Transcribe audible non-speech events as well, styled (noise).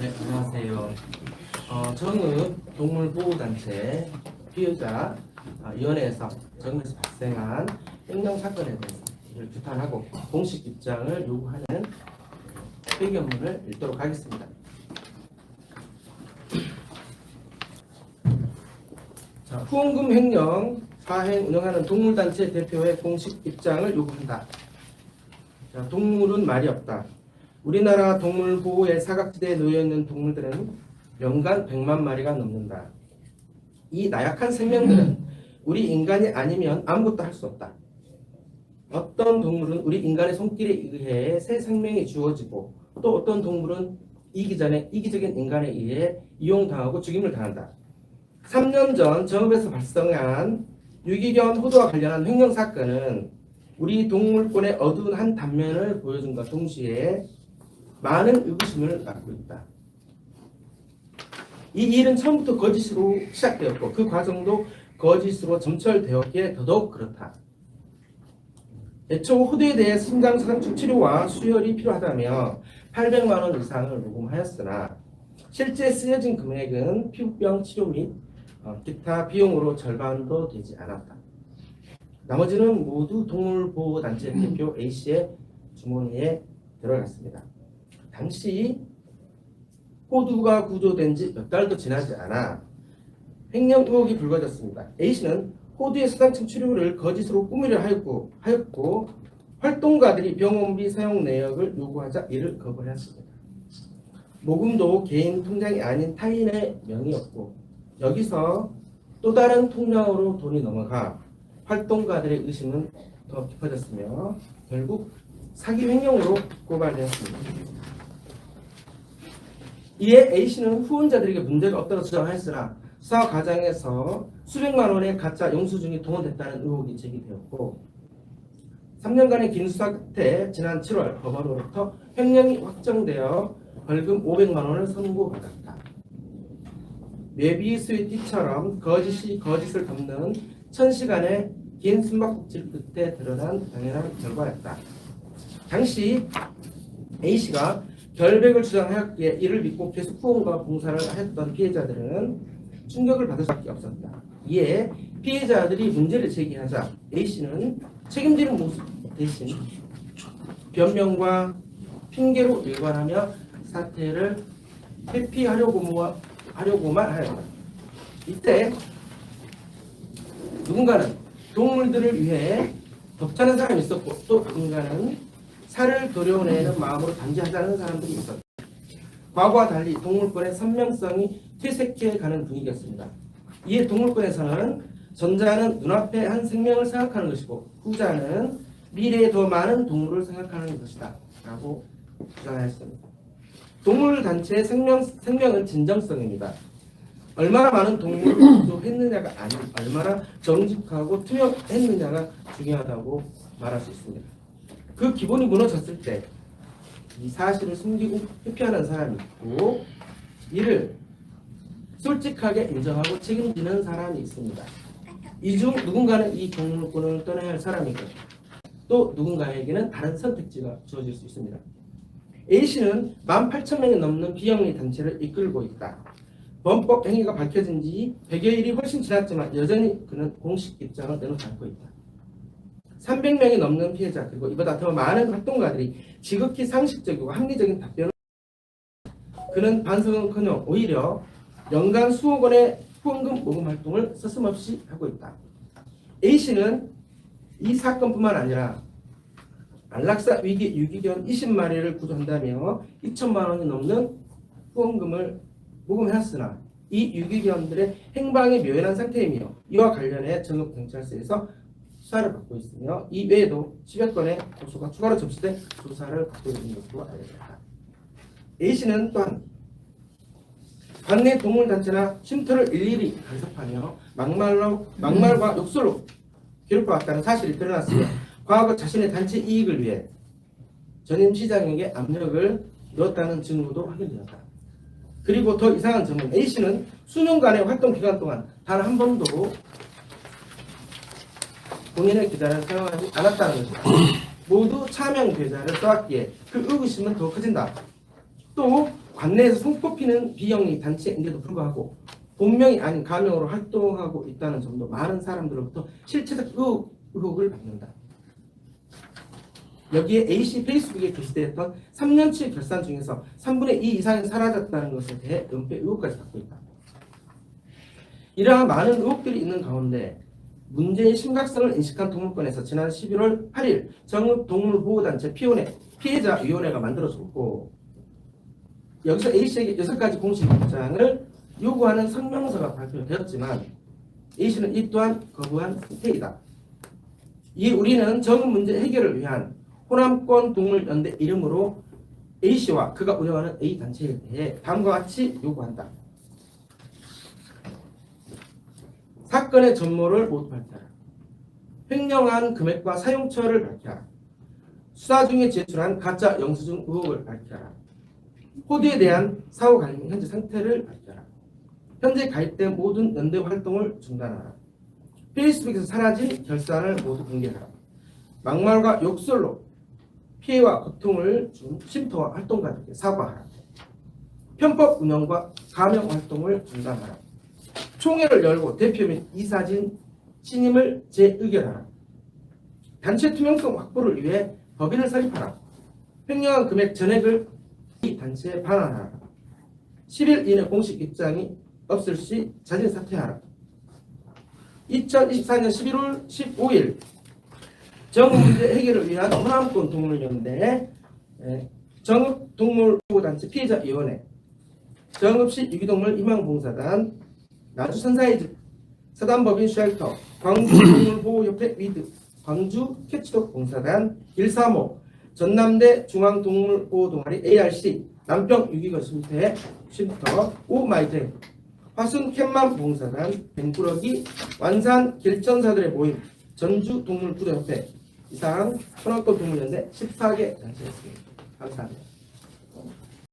네, 안녕하세요. 어, 저는 동물보호단체 피해자 어, 위원회에서 정부에서 발생한 횡령 사건에 대해서 규탄하고 공식 입장을 요구하는 회견문을 읽도록 하겠습니다. 자, 후원금 횡령 사행 운영하는 동물단체 대표의 공식 입장을 요구한다. 자, 동물은 말이 없다. 우리나라 동물 보호의 사각지대에 놓여 있는 동물들은 연간 100만 마리가 넘는다. 이 나약한 생명들은 우리 인간이 아니면 아무것도 할 수 없다. 어떤 동물은 우리 인간의 손길에 의해 새 생명이 주어지고 또 어떤 동물은 이기 전에 이기적인 인간에 의해 이용당하고 죽임을 당한다. 3년 전 정읍에서 발생한 유기견 호두와 관련한 횡령 사건은 우리 동물권의 어두운 한 단면을 보여준과 동시에 많은 의구심을 낳고 있다. 이 일은 처음부터 거짓으로 시작되었고 그 과정도 거짓으로 점철되었기에 더더욱 그렇다. 애초 호두에 대해 심장사상충 치료와 수혈이 필요하다며 800만 원 이상을 요금하였으나 실제 쓰여진 금액은 피부병 치료 및 어, 기타 비용으로 절반도 되지 않았다. 나머지는 모두 동물보호단체 대표 A씨의 주머니에 들어갔습니다. 당시 호두가 구조된 지 몇 달도 지나지 않아 횡령 의혹이 불거졌습니다. A씨는 호두의 수상층 치료를 거짓으로 꾸미려 하였고, 하였고 활동가들이 병원비 사용 내역을 요구하자 이를 거부했습니다. 모금도 개인 통장이 아닌 타인의 명의였고 여기서 또 다른 통장으로 돈이 넘어가 활동가들의 의심은 더 깊어졌으며 결국 사기 횡령으로 고발되었습니다. 이에 A씨는 후원자들에게 문제가 없다고 주장하였으나 수사 과정에서 수백만 원의 가짜 영수증이 동원됐다는 의혹이 제기되었고 3년간의 긴 수사 끝에 지난 7월 법원으로부터 횡령이 확정되어 벌금 500만 원을 선고받았다. 뇌비 스위티처럼 거짓이 거짓을 덮는 천시간의 긴 숨바꼭질 끝에 드러난 당연한 결과였다. 당시 A씨가 결백을 주장하였기에 이를 믿고 계속 후원과 봉사를 했던 피해자들은 충격을 받을 수밖에 없었다. 이에 피해자들이 문제를 제기하자 A씨는 책임지는 모습 대신 변명과 핑계로 일관하며 사태를 회피하려고만 하려고만 하였다. 이때 누군가는 동물들을 위해 벅차는 사람이 있었고 또 누군가는 살을 도려내는 마음으로 단지하자는 사람들이 있었다. 과거와 달리 동물권의 선명성이 퇴색해가는 분위기였습니다. 이에 동물권에서는 전자는 눈앞에 한 생명을 생각하는 것이고 후자는 미래에 더 많은 동물을 생각하는 것이다. 라고 주장하였습니다. 동물 단체의 생명, 생명은 진정성입니다. 얼마나 많은 동물을 (coughs) 구조했느냐가 아닌 얼마나 정직하고 투명했느냐가 중요하다고 말할 수 있습니다. 그 기본이 무너졌을 때 이 사실을 숨기고 회피하는 사람이 있고 이를 솔직하게 인정하고 책임지는 사람이 있습니다. 이 중 누군가는 이 동물권을 떠나야 할 사람이고 또 누군가에게는 다른 선택지가 주어질 수 있습니다. A씨는 18,000명이 넘는 비영리 단체를 이끌고 있다. 범법 행위가 밝혀진 지 100여 일이 훨씬 지났지만 여전히 그는 공식 입장을 내놓지 않고 있다. 300명이 넘는 피해자 그리고 이보다 더 많은 활동가들이 지극히 상식적이고 합리적인 답변을 그는 반성은커녕 오히려 연간 수억 원의 후원금 모금 활동을 서슴없이 하고 있다. A씨는 이 사건뿐만 아니라 안락사 위기 유기견 20마리를 구조한다며 2천만 원이 넘는 후원금을 모금했으나 이 유기견들의 행방이 묘연한 상태이며 이와 관련해 전국 경찰서에서 수사를 받고 있으며 이 외에도 10여 건의 고소가 추가로 접수돼 조사를 받고 있는 것으로 알려졌다. A씨는 또한 관내 동물단체나 쉼터를 일일이 간섭하며 막말로, 막말과 욕설로 괴롭혀왔다는 사실이 드러났으며 과거 자신의 단체 이익을 위해 전임 시장에게 압력을 넣었다는 증거도 확인되었다. 그리고 더 이상한 점은 A씨는 수년간의 활동 기간 동안 단 한 번도 본인의 계좌를 사용하지 않았다는 것이다. 모두 차명 계좌를 써왔기에 그 의구심은 더 커진다. 또 관내에서 손꼽히는 비영리 단체인데도 불구하고 본명이 아닌 가명으로 활동하고 있다는 점도 많은 사람들로부터 실체적 의혹, 의혹을 받는다. 여기에 A씨 페이스북에 게시되었던 3년치 결산 중에서 3분의 2 이상이 사라졌다는 것에 대해 은폐 의혹까지 받고 있다. 이러한 많은 의혹들이 있는 가운데 문제의 심각성을 인식한 동물권에서 지난 11월 8일 정읍동물보호단체 피원회 피해자위원회가 만들어졌고 여기서 A씨에게 여섯 가지 공식 입장을 요구하는 성명서가 발표되었지만 A씨는 이 또한 거부한 상태이다. 이 우리는 정읍 문제 해결을 위한 호남권 동물연대 이름으로 A씨와 그가 운영하는 A단체에 대해 다음과 같이 요구한다. 사건의 전모를 모두 밝혀라. 횡령한 금액과 사용처를 밝혀라. 수사 중에 제출한 가짜 영수증 의혹을 밝혀라. 호두에 대한 사후 관리 현재 상태를 밝혀라. 현재 가입된 모든 연대 활동을 중단하라. 페이스북에서 사라진 결산을 모두 공개하라. 막말과 욕설로 피해와 고통을 준 쉼터와 활동가들에게 사과하라. 편법 운영과 감염 활동을 중단하라. 총회를 열고 대표 및 이사진 신임을 재의결하라. 단체 투명성 확보를 위해 법인을 설립하라. 횡령한 금액 전액을 이 단체에 반환하라. 10일 이내 공식 입장이 없을 시 자진 사퇴하라. 2024년 11월 15일 정읍 문제 해결을 위한 호남권 동물연대 정읍 동물보호단체 피해자위원회 정읍시 유기동물 희망봉사단 나주 선사이즈 서단법인 쉘터 광주 동물보호협회 위드 광주 캐치독 봉사단 135 전남대 중앙동물보호동아리 ARC 남평 유기견 쉼터 쉼터 오마이드 화순 캔만 봉사단 뱅꾸러기 완산 길전사들의 모임 전주 동물부대협회 이상 천왕권 동물연대 14개 단체였습니다. 감사합니다.